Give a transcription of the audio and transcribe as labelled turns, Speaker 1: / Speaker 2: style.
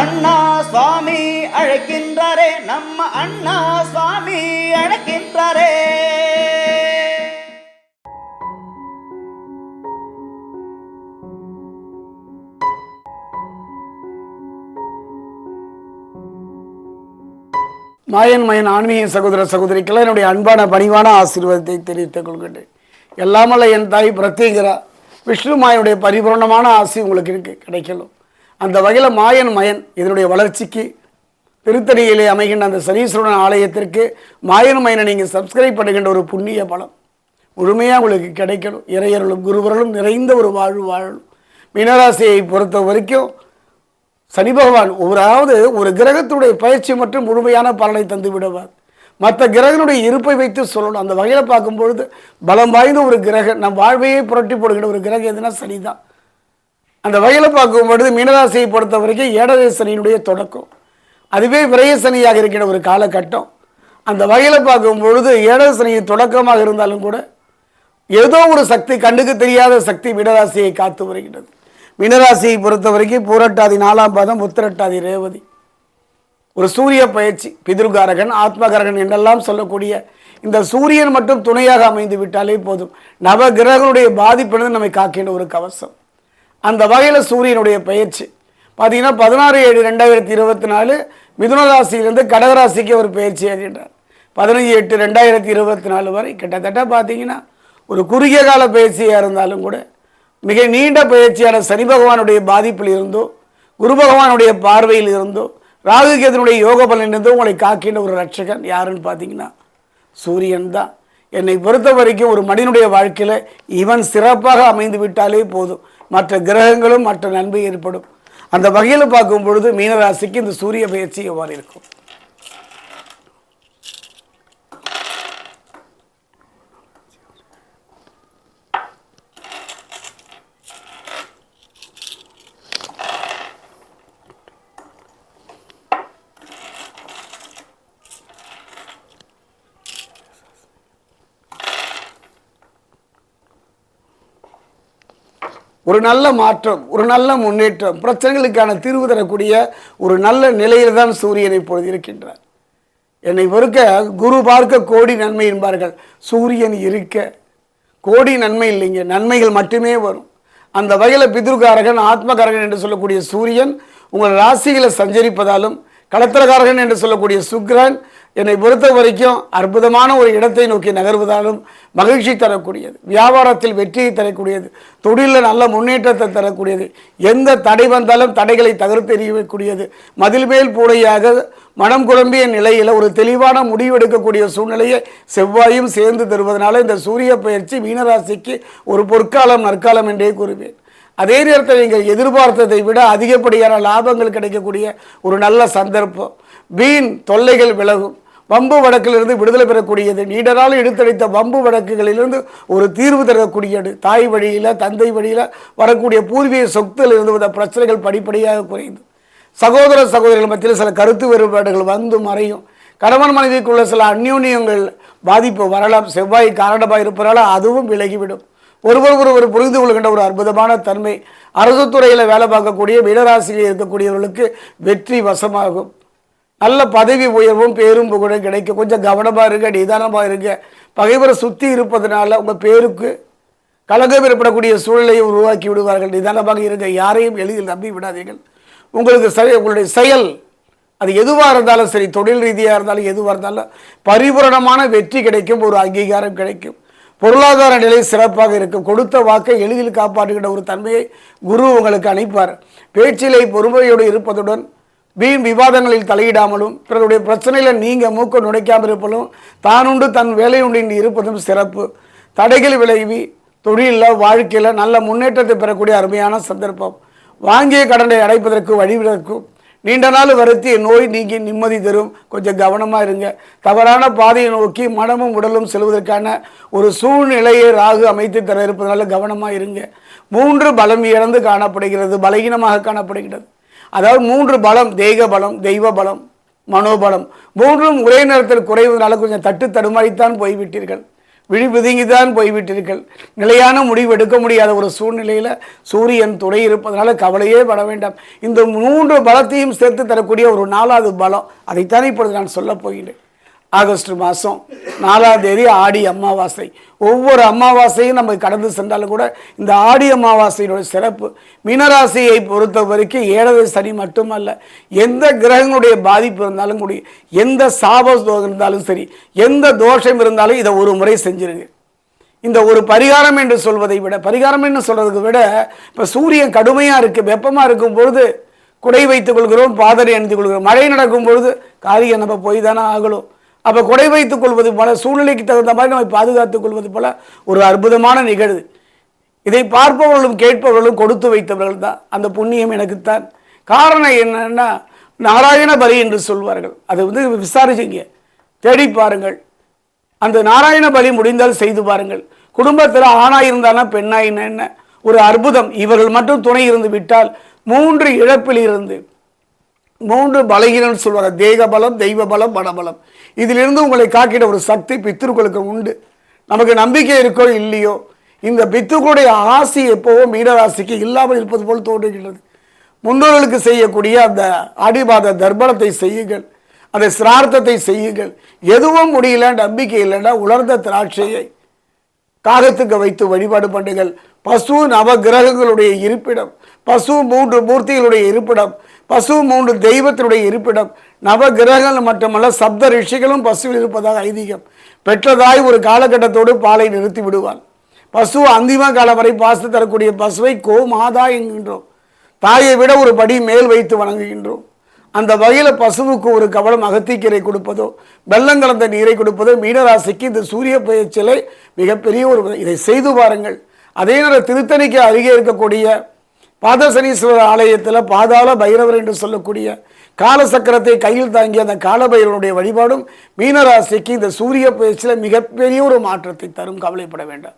Speaker 1: அண்ணா சுவாமி அழைக்கின்றாரே நம்ம அண்ணா சுவாமி அழைக்கின்றாரே.
Speaker 2: மாயன் மயன் ஆன்மீக சகோதர சகோதரிக்கெல்லாம் என்னுடைய அன்பான பணிவான ஆசீர்வாதத்தை தெரிவித்துக் கொள்கின்றேன். எல்லாமல்ல என் தாய் பிரத்யேகரா. விஷ்ணு மாயனுடைய பரிபூர்ணமான ஆசி உங்களுக்கு இருக்கு கிடைக்கலும். அந்த வகையில் மாயன் மயன் இதனுடைய வளர்ச்சிக்கு திருத்தணியிலே அமைகின்ற அந்த சனீஸ்வரன் ஆலயத்திற்கு மாயன் மயனை நீங்கள் சப்ஸ்கிரைப் பண்ணுகின்ற ஒரு புண்ணிய பலம். முழுமையாக உங்களுக்கு கிடைக்கணும். இறையர்களும் குருவர்களும் நிறைந்த ஒரு வாழ்வு வாழணும். மீனராசியை பொறுத்த வரைக்கும் சனி பகவான் ஒவ்வொருவது ஒரு கிரகத்துடைய பயிற்சி மற்றும் முழுமையான பலனை தந்து விடுவார். மற்ற கிரகனுடைய இருப்பை வைத்து சொல்லணும். அந்த வகையில் பார்க்கும்பொழுது பலம் வாய்ந்த ஒரு கிரகம் நம் வாழ்வையே புரட்டி போடுகிற ஒரு கிரகம் எதுனா சனி தான் அந்த வகையில் பார்க்கும்பொழுது மீனராசியை பொறுத்த வரைக்கும் ஏழரை சனியினுடைய தொடக்கம். அதுவே விரயசனியாக இருக்கிற ஒரு காலகட்டம். அந்த வகையில் பார்க்கும் பொழுது ஏழரை தொடக்கமாக இருந்தாலும் கூட ஏதோ ஒரு சக்தி கண்ணுக்கு தெரியாத சக்தி மீனராசியை காத்து வருகிறது. மீனராசியை பொறுத்த வரைக்கும் பூரட்டாதி நாலாம் பாதம் உத்திரட்டாதி ரேவதி. ஒரு சூரிய பயிற்சி பிதிர்காரகன் ஆத்மகாரகன் என்றெல்லாம் சொல்லக்கூடிய இந்த சூரியன் மட்டும் துணையாக அமைந்து விட்டாலே போதும். நவ கிரகங்களுடைய பாதிப்பிலிருந்து நம்மை காக்கின்ற ஒரு கவசம். அந்த வகையில் சூரியனுடைய பயிற்சி பார்த்தீங்கன்னா பதினாறு ஏழு ரெண்டாயிரத்தி இருபத்தி நாலு மிதுன ராசியிலிருந்து கடகராசிக்கு ஒரு பயிற்சி ஆகின்றார் பதினஞ்சு எட்டு ரெண்டாயிரத்தி இருபத்தி நாலு வரை கிட்டத்தட்ட பார்த்தீங்கன்னா ஒரு குறுகிய கால பயிற்சியாக இருந்தாலும் கூட மிக நீண்ட பயிற்சியான சனி பகவானுடைய பாதிப்பில் இருந்தோ குரு பகவானுடைய பார்வையில் இருந்தோ ராகு கேதனுடைய யோக பலன் இருந்தோ உங்களை காக்கின்ற ஒரு ரட்சகன் யாருன்னு பார்த்தீங்கன்னா சூரியன் தான். என்னை பொறுத்த வரைக்கும் ஒரு மனிதனுடைய வாழ்க்கையில் இவன் சிறப்பாக அமைந்து விட்டாலே போதும். மற்ற கிரகங்களும் மற்ற நன்மை ஏற்படும். அந்த வகையில் பார்க்கும் பொழுது மீனராசிக்கு இந்த சூரிய பயிற்சி எவ்வாறு இருக்கும்? ஒரு நல்ல மாற்றம் ஒரு நல்ல முன்னேற்றம் பிரச்சனைகளுக்கான தீர்வு தரக்கூடிய ஒரு நல்ல நிலையில் தான் சூரியன் இப்பொழுது இருக்கின்றார். என்னை பொறுக்க குரு பார்க்க கோடி நன்மை என்பார்கள். சூரியன் இருக்க கோடி நன்மை இல்லைங்க நன்மைகள் மட்டுமே வரும். அந்த வகையில் பிதுர்காரகன் ஆத்மகாரகன் என்று சொல்லக்கூடிய சூரியன் உங்கள் ராசிகளை சஞ்சரிப்பதாலும் களத்திரகாரகன் என்று சொல்லக்கூடிய சுக்ரன் என்னை பொறுத்த வரைக்கும் அற்புதமான ஒரு இடத்தை நோக்கி நகர்வதாலும் மகிழ்ச்சி தரக்கூடியது. வியாபாரத்தில் வெற்றியை தரக்கூடியது. தொழிலில் நல்ல முன்னேற்றத்தை தரக்கூடியது. எந்த தடை வந்தாலும் தடைகளை தகர்த்து எறியக்கூடியது. மதில் மேல் பூடையாக மனம் குழம்பிய நிலையில் ஒரு தெளிவான முடிவெடுக்கக்கூடிய சூழ்நிலையை செவ்வாயும் சேர்ந்து தருவதனால இந்த சூரிய பயிற்சி மீனராசிக்கு ஒரு பொற்காலம் நற்காலம் என்றே கூறுவேன். அதே நேரத்தில் நீங்கள் எதிர்பார்த்ததை விட அதிகப்படியான லாபங்கள் கிடைக்கக்கூடிய ஒரு நல்ல சந்தர்ப்பம். வீண் தொல்லைகள் விலகும். வம்பு வழக்கிலிருந்து விடுதலை பெறக்கூடியது. நீண்ட நாள் இழுத்தடித்த வம்பு வழக்குகளிலிருந்து ஒரு தீர்வு தரக்கூடியது. தாய் வழியில் தந்தை வழியில் வரக்கூடிய பூர்வீக சொத்தில் இருந்து வந்த பிரச்சனைகள் படிப்படியாக குறைந்து. சகோதர சகோதரிகள் மத்தியில் சில கருத்து வேறுபாடுகள் வந்து மறையும். கணவன் மனைவிக்குள்ள சில அந்யோன்யங்கள் பாதிப்பு வரலாம். செவ்வாய் காரணமாக இருப்பதால் அதுவும் விலகிவிடும். ஒருவர் ஒருவர் புரிந்து கொள்கின்ற ஒரு அற்புதமான தன்மை. அரசு துறையில் வேலை பார்க்கக்கூடிய மீனராசியில் இருக்கக்கூடியவர்களுக்கு வெற்றி வசமாகும். நல்ல பதவி உயர்வும் பேரும் புகழும் கிடைக்கும். கொஞ்சம் கவனமாக இருங்க நிதானமாக இருங்க. பகைவரை சுற்றி இருப்பதனால உங்கள் பேருக்கு கலகம் ஏற்படக்கூடிய சூழ்நிலையை உருவாக்கி விடுவார்கள். நிதானமாக இருங்க யாரையும் எளிதில் நம்பி விடாதீர்கள். உங்களுக்கு சரி உங்களுடைய செயல் அது எதுவாக இருந்தாலும் சரி தொழில் ரீதியாக இருந்தாலும் எதுவாக இருந்தாலும் பரிபூரணமான வெற்றி கிடைக்கும் ஒரு அங்கீகாரம் கிடைக்கும். பொருளாதார நிலை சிறப்பாக இருக்கும். கொடுத்த வாக்கை எளிதில் காப்பாற்றுகின்ற ஒரு தன்மையை குரு உங்களுக்கு அனுப்பார் பேச்சிலை பொறுமையோடு இருப்பதுடன் வீண் விவாதங்களில் தலையிடாமலும் பிறருடைய பிரச்சனையில் நீங்கள் மூக்க நுழைக்காமல் இருப்பதும் தானுண்டு தன் வேலையுண்டு இன்று இருப்பதும் சிறப்பு. தடைகள் விளைவி தொழிலில் வாழ்க்கையில் நல்ல முன்னேற்றத்தை பெறக்கூடிய அருமையான சந்தர்ப்பம். வாங்கிய கடனை அடைப்பதற்கு வழிவிடக்கும் நீண்ட நாள் வருத்தி நோய் நீங்கி நிம்மதி தரும். கொஞ்சம் கவனமாக இருங்க. தவறான பாதையை நோக்கி மனமும் உடலும் செல்வதற்கான ஒரு சூழ்நிலையை ராகு அமைத்து தர இருப்பதனால கவனமாக இருங்க. மூன்று பலம் இழந்து காணப்படுகிறது பலகீனமாக காணப்படுகிறது. அதாவது மூன்று பலம் தெய்வ பலம் தெய்வ பலம் மனோபலம். மூன்றும் ஒரே நேரத்தில் குறைவதனால கொஞ்சம் தட்டு தடுமாறித்தான் போய்விட்டீர்கள். விழி தான் போய்விட்டீர்கள். நிலையான முடிவு எடுக்க முடியாத ஒரு சூழ்நிலையில் சூரியன் துணை இருப்பதனால கவலையே பட வேண்டாம். இந்த மூன்று பலத்தையும் சேர்த்து தரக்கூடிய ஒரு நாலாவது பலம் அதைத்தான் இப்பொழுது நான் சொல்லப் போகிறேன் ஆகஸ்ட் மாதம் நாலாம் தேதி ஆடி அமாவாசை. ஒவ்வொரு அமாவாசையும் நம்ம கடந்து சென்றாலும் கூட இந்த ஆடி அமாவாசையினுடைய சிறப்பு. மீனராசியை பொறுத்த வரைக்கும் ஏழரை சனி மட்டுமல்ல எந்த கிரகங்களுடைய பாதிப்பு இருந்தாலும் கூட எந்த சாப இருந்தாலும் சரி எந்த தோஷம் இருந்தாலும் இதை ஒரு முறை செஞ்சிருங்க. இந்த ஒரு பரிகாரம் என்று சொல்வதை விட பரிகாரம் என்று சொல்றதுக்கு விட இப்போ சூரியன் கடுமையாக இருக்குது வெப்பமாக இருக்கும் பொழுது குடை வைத்துக் கொள்கிறோம் பாதரை அணிந்து கொள்கிறோம். மழை நடக்கும் பொழுது காரியம் நம்ம போய் தானே ஆகணும். அப்போ கொடை வைத்துக் கொள்வது போல சூழ்நிலைக்கு தகுந்த மாதிரி நம்ம பாதுகாத்துக் கொள்வது போல ஒரு அற்புதமான நிகழ்வு. இதை பார்ப்பவர்களும் கேட்பவர்களும் கொடுத்து வைத்தவர்கள் தான். அந்த புண்ணியம் எனக்குத்தான். காரணம் என்னன்னா நாராயண பலி என்று சொல்வார்கள். அதை வந்து விசாரிச்சிங்க. தேடி பாருங்கள். அந்த நாராயண பலி முடிந்தால் செய்து பாருங்கள். குடும்பத்தில் ஆணாக இருந்தானா பெண்ணாய் என்ன ஒரு அற்புதம். இவர்கள் மட்டும் துணை இருந்து விட்டால் மூன்று இழப்பில் இருந்து மூன்று பலகீனம் சொல்வாங்க தேக பலம் தெய்வ பலம் மனபலம். இதிலிருந்து உங்களை காக்கிட ஒரு சக்தி பித்திருக்களுக்கு உண்டு. நமக்கு நம்பிக்கை இருக்கோ இல்லையோ இந்த பித்துக்களுடைய ஆசி எப்போவோ மீனராசிக்கு இல்லாமல் இருப்பது போல் தோன்றுகின்றது. முன்னோர்களுக்கு செய்யக்கூடிய அந்த அடிபாத தர்ப்பணத்தை செய்யுங்கள். அந்த சிரார்த்தத்தை செய்யுங்கள். எதுவும் முடியல நம்பிக்கை இல்லைன்னா உலர்ந்த திராட்சையை காகத்துக்கு வைத்து வழிபாடு பண்ணுங்கள். பசு நவகிரகங்களுடைய இருப்பிடம் பசு மூன்று மூர்த்திகளுடைய இருப்பிடம் பசு மூன்று தெய்வத்தினுடைய இருப்பிடம். நவகிரகங்கள் மட்டுமல்ல சப்த ரிஷிகளும் பசுவில் இருப்பதாக ஐதீகம். பெற்றதாய் ஒரு காலகட்டத்தோடு பாலை நிறுத்தி விடுவான் பசு அந்திம காலம் வரை பாசு தரக்கூடிய பசுவை கோ மாதா என்கின்றோம். தாயை விட ஒரு படி மேல் வைத்து வணங்குகின்றோம். அந்த வகையில் பசுவுக்கு ஒரு கவலம் அகத்திக்கீரை கொடுப்பதோ வெள்ளம் கலந்த நீரை கொடுப்பதோ மீனராசிக்கு இந்த சூரிய பயிற்சியிலே மிகப்பெரிய ஒரு இதை செய்து பாருங்கள். அதே நேரம் திருத்தணிக்கு அருகே இருக்கக்கூடிய பாதசனீஸ்வரர் ஆலயத்தில் பாதாள பைரவர் என்று சொல்லக்கூடிய காலசக்கரத்தை கையில் தாங்கிய அந்த காலபைரவனுடைய வழிபாடும் மீனராசிக்கு இந்த சூரிய பயிற்சியில் மிகப்பெரிய ஒரு மாற்றத்தை தரும். கவலைப்பட வேண்டாம்.